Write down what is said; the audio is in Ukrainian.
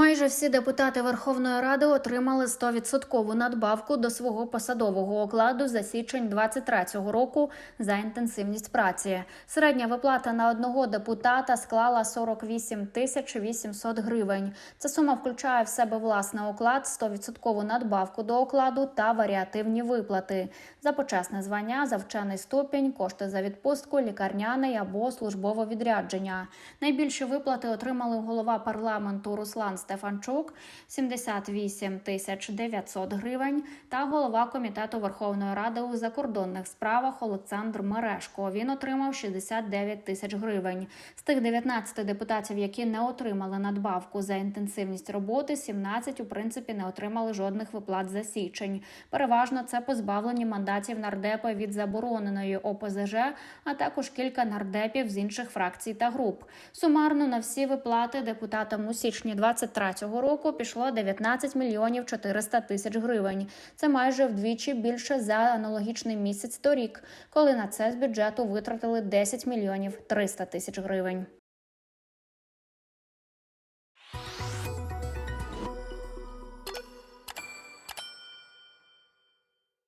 Майже всі депутати Верховної Ради отримали 100% надбавку до свого посадового окладу за січень 2023 року за інтенсивність праці. Середня виплата на одного депутата склала 48 тисяч 800 гривень. Ця сума включає в себе власний оклад, 100% надбавку до окладу та варіативні виплати за почесне звання, за вчений ступінь, кошти за відпустку, лікарняний або службове відрядження. Найбільші виплати отримали голова парламенту Руслан Стефанчук 78 тисяч 900 гривень та голова комітету Верховної Ради у закордонних справах Олександр Мерешко. Він отримав 69 тисяч гривень. З тих 19 депутатів, які не отримали надбавку за інтенсивність роботи, 17 у принципі не отримали жодних виплат за січень. Переважно це позбавлені мандатів нардепа від забороненої ОПЗЖ, а також кілька нардепів з інших фракцій та груп. Сумарно на всі виплати депутатам у січні 23-го року пішло 19 мільйонів 400 тисяч гривень. Це майже вдвічі більше за аналогічний місяць торік, коли на це з бюджету витратили 10 мільйонів 300 тисяч гривень.